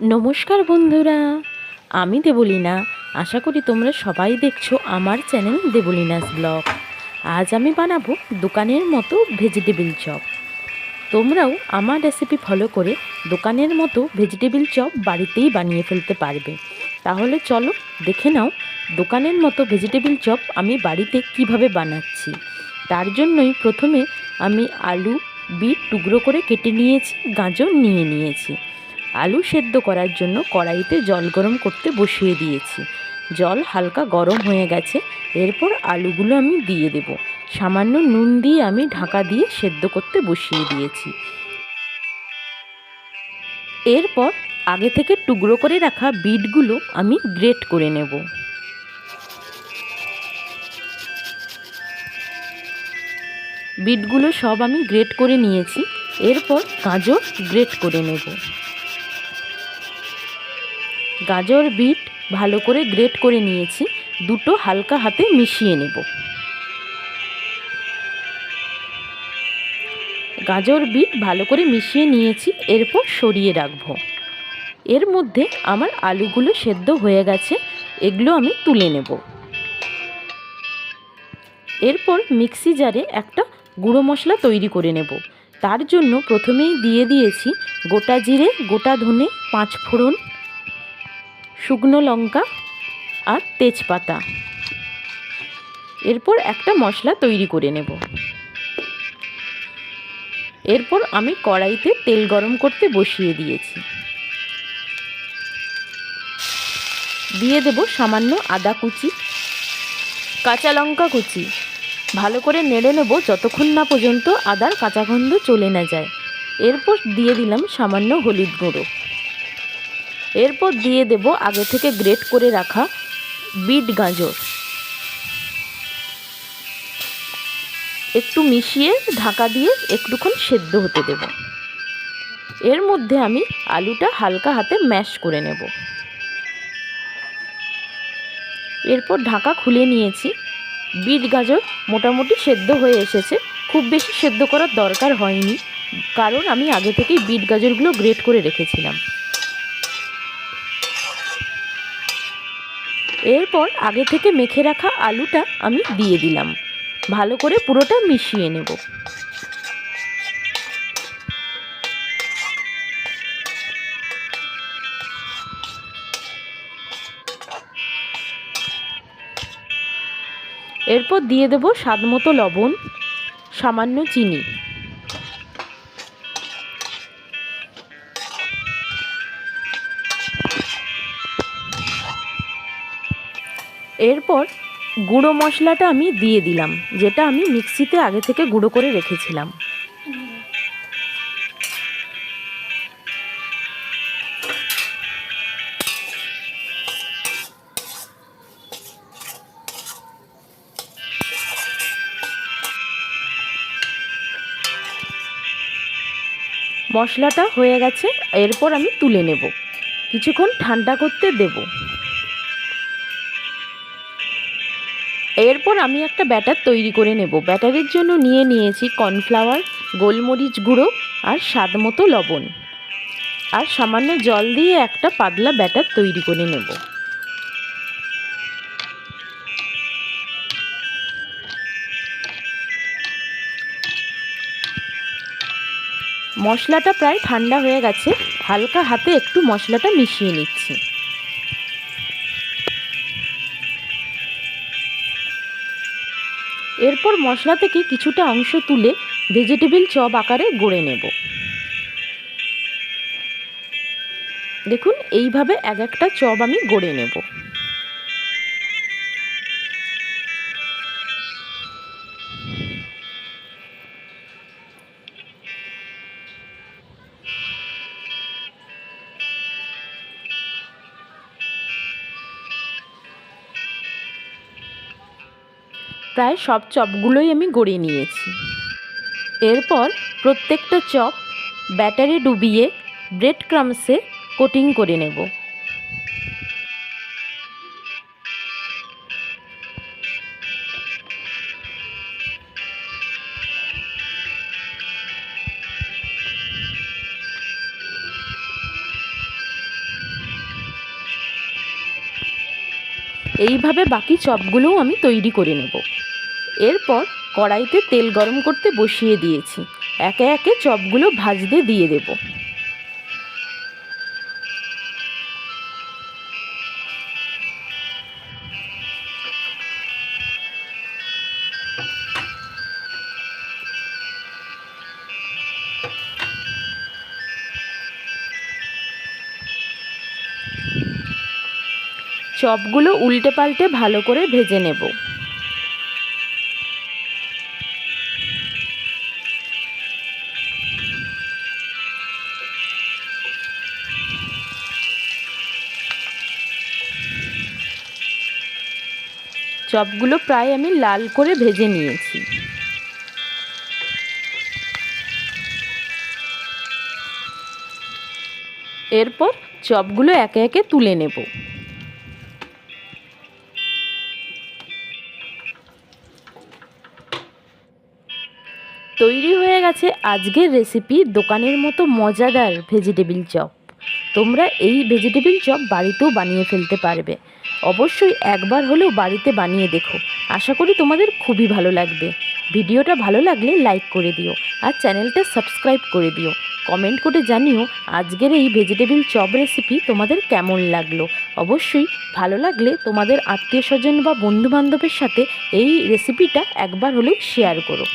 নমস্কার বন্ধুরা, আমি দেবলীনা। আশা করি তোমরা সবাই দেখছ আমার চ্যানেল দেবলীনাস ব্লগ। আজ আমি বানাবো দোকানের মতো ভেজিটেবিল চপ। তোমরাও আমার রেসিপি ফলো করে দোকানের মতো ভেজিটেবিল চপ বাড়িতেই বানিয়ে ফেলতে পারবে। তাহলে চলো দেখে নাও দোকানের মতো ভেজিটেবিল চপ আমি বাড়িতে কীভাবে বানাচ্ছি। তার জন্যই প্রথমে আমি আলু, বিট টুকরো করে কেটে নিয়েছি, গাজর নিয়ে নিয়েছি। আলু সেদ্ধ করার জন্য কড়াইতে জল গরম করতে বসিয়ে দিয়েছি। জল হালকা গরম হয়ে গেছে। এরপর আলুগুলো আমি দিয়ে দেব। সামান্য নুন দিয়ে আমি ঢাকা দিয়ে সেদ্ধ করতে বসিয়ে দিয়েছি। এরপর আগে থেকে টুকরো করে রাখা বিটগুলো আমি গ্রেট করে নেব। বিটগুলো সব আমি গ্রেট করে নিয়েছি। এরপর গাজর গ্রেট করে নেব। গাজর, বিট ভালো করে গ্রেট করে নিয়েছি। দুটো হালকা হাতে মিশিয়ে নেব। গাজর, বিট ভালো করে মিশিয়ে নিয়েছি, এরপর সরিয়ে রাখব। এর মধ্যে আমার আলুগুলো সেদ্ধ হয়ে গেছে, এগুলো আমি তুলে নেব। এরপর মিক্সি জারে একটা গুঁড়ো মশলা তৈরি করে নেব। তার জন্য প্রথমেই দিয়ে দিয়েছি গোটা জিরে, গোটা ধনে, পাঁচ ফোড়ন শুকনো লঙ্কা আর তেজপাতা। এরপর একটা মশলা তৈরি করে নেব। এরপর আমি কড়াইতে তেল গরম করতে বসিয়ে দিয়েছি। দিয়ে দেব সামান্য আদা কুচি, কাঁচা লঙ্কা কুচি। ভালো করে নেড়ে নেব যতক্ষণ না পর্যন্ত আদার কাঁচা গন্ধ চলে না যায়। এরপর দিয়ে দিলাম সামান্য হলুদ গুঁড়ো। এরপর দিয়ে দেব আগে থেকে গ্রেট করে রাখা বিট গাজর। একটু মিশিয়ে ঢাকা দিয়ে একটুক্ষণ সেদ্ধ হতে দেব। এর মধ্যে আমি আলুটা হালকা হাতে ম্যাশ করে নেব। এরপর ঢাকা খুলে নিয়েছি। বিট গাজর মোটামুটি সেদ্ধ হয়ে এসেছে। খুব বেশি সেদ্ধ করার দরকার হয়নি, কারণ আমি আগে থেকেই বিট গাজরগুলো গ্রেট করে রেখেছিলাম। এরপর আগে থেকে মেখে রাখা আলুটা আমি দিয়ে দিলাম। ভালো করে পুরোটা মিশিয়ে নেব। এরপর দিয়ে দেব স্বাদ মতো লবণ, সামান্য চিনি। এরপর গুঁড়ো মশলাটা আমি দিয়ে দিলাম, যেটা আমি মিক্সিতে আগে থেকে গুঁড়ো করে রেখেছিলাম। মশলাটা হয়ে গেছে, এরপর আমি তুলে নেব। কিছুক্ষণ ঠান্ডা করতে দেবো। এরপর আমি একটা ব্যাটার তৈরি করে নেব। ব্যাটারের জন্য নিয়ে নিয়েছি কর্নফ্লাওয়ার, গোলমরিচ গুঁড়ো আর স্বাদ মতো লবণ। আর সামান্য জল দিয়ে একটা পাতলা ব্যাটার তৈরি করে নেব। মশলাটা প্রায় ঠান্ডা হয়ে গেছে। হালকা হাতে একটু মশলাটা মিশিয়ে নিচ্ছি। এরপর মশলা থেকে কিছুটা অংশ তুলে ভেজিটেবিল চপ আকারে গড়ে নেব। দেখুন, এইভাবে এক একটা চপ আমি গড়ে নেব। প্রায় সব চপগুলোই আমি গড়িয়ে নিয়েছি। এরপর প্রত্যেকটা চপ ব্যাটারে ডুবিয়ে ব্রেড ক্রামসে কোটিং করে নেব। এইভাবে বাকি চপগুলোও আমি তৈরি করে নেব। এরপর কড়াইতে তেল গরম করতে বসিয়ে দিয়েছি। একে একে চপগুলো ভাজতে দিয়ে দেব। চপগুলো উল্টে পাল্টে ভালো করে ভেজে নেব। চপগুলো প্রায় আমি লাল করে ভেজে নিয়েছি। এরপর চপগুলো একে একে তুলে নেব। তৈরি হয়ে গেছে আজকের রেসিপি দোকানের মতো মজাদার ভেজিটেবিল চপ তোমরা এই ভেজিটেবিল চপ বাড়িতেও বানিয়ে ফেলতে পারবে। অবশ্যই একবার হলেও বাড়িতে বানিয়ে দেখো। আশা করি তোমাদের খুবই ভালো লাগবে। ভিডিওটা ভালো লাগলে লাইক করে দিও আর চ্যানেলটা সাবস্ক্রাইব করে দিও। কমেন্ট করে জানিও আজকের এই ভেজিটেবিল চপ রেসিপি তোমাদের কেমন লাগল। অবশ্যই ভালো লাগলে তোমাদের আত্মীয় স্বজন বা বন্ধুবান্ধবের সাথে এই রেসিপিটা একবার হলেও শেয়ার করো।